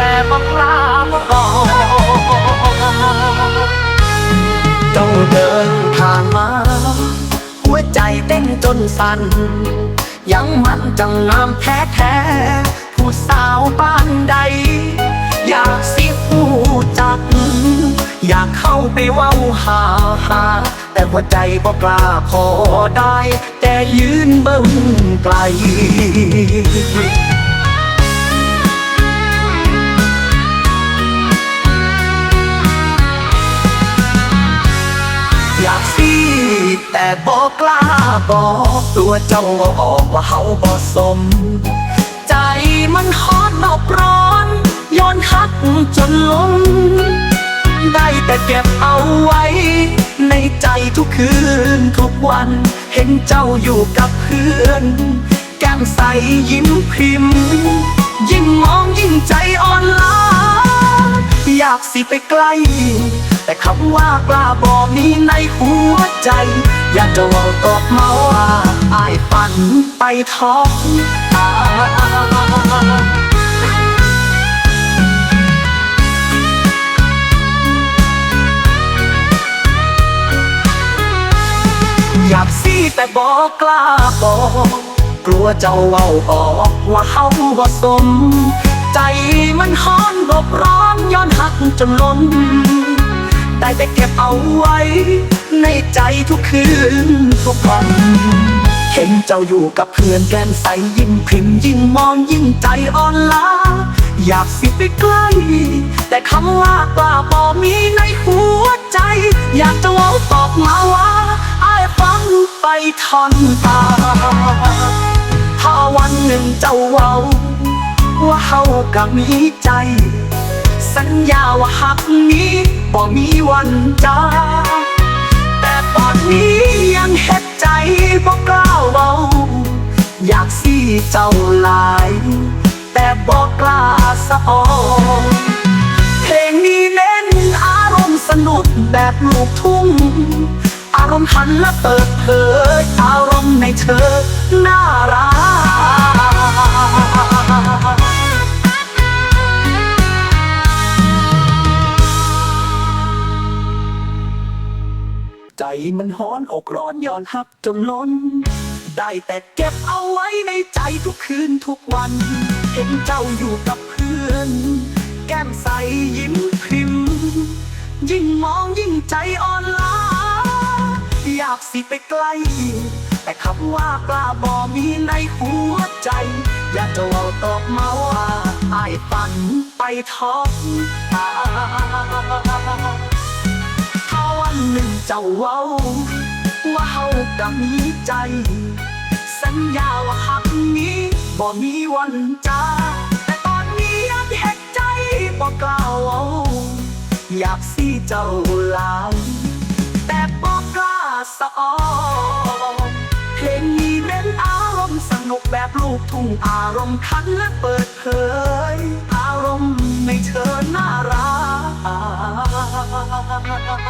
แต่บกล้าบอกเจ้าเดินผ่านมา หัวใจเต้นจนสั่น ยังมันจังงามแท้แท้ๆผู้สาวบ้านใด อยากสิผู้จัก อยากเข้าไปเว้าหาหา แต่หัวใจบอกกล้าพอได้ แต่ยืนเบิ่งไกล แต่บอกกล้าบอกตัวเจ้าออกว่าเฮาบ่สม ใจมันฮอดนอกร้อนย้อนฮักจนล้นได้แต่เก็บเอาไว้ ในใจทุกคืนทุกวัน เห็นเจ้าอยู่กับเพื่อน แก้มใสยิ้มพิมยิ่งมองยิ่งใจอ่อนล้า อยากสิไปใกล้ แต่คำว่ากล้าบอกมีในหัวใจ อยากจะว่าตอบมาว่าอายฝันไปท้องอยากสิแต่บอกกล้าบอก กลัวเจ้าเว้าออกว่าเฮาบ่สม ใจมันฮ้อนรบร้อนย้อนหักจนล้น ได้แต่เก็บเอาไว้ ในใจทุกคืนทุกวันเห็นเจ้าอยู่กับเพื่อนแก้มใสยิ่งพิมยิ่งมองยิ่งใจอ่อนล้า อยากสิไปใกล้ แต่คำว่ากล้าบอมีในหัวใจ อยากจะเว้าตอบมาว่าอายฟังไปทอนตา ถ้าวันหนึ่งเจ้าเว้า ว่าเฮาก็มีใจ สัญญาว่าหักนี้บ่มีวันจางแต่ตอนนี้ยังเฮ็ดใจบ่กล้าเว้าอยากสิเจ้าหลาย แต่บ่กล้าสะออนเพลงนี้เน้นอารมณ์สนุกแบบลูกทุ่ง อารมณ์หันและเปิดเผยอารมณ์ในเธอน่ารัก มันฮ้อนอกร้อนย้อนหักจนล้น ได้แต่เก็บเอาไว้ในใจทุกคืนทุกวัน เห็นเจ้าอยู่กับเพื่อน แก้มใสยิ้มพริม ยิ่งมองยิ่งใจอ่อนล้า อยากสิไปใกล แต่คำว่ากล้าบอมีในหัวใจ อยากจะเว่าตอบมาว่าอายฝันไปท้องตา หนึ่งเจ้าเว้า ว่าเฮากัมีใจ สัญญาว่าหักนี้บ่มีวันจาแต่ตอนนี้อยากเห็ดใจบ่กล่าวอยากสิเจ้าลาวแต่บ่กล้าสะออเพลงนี้เป็นอารมณ์สนุกแบบลูกทุ่งอารมณ์คันและเปิดเผยอารมณ์ในเธอน่ารัก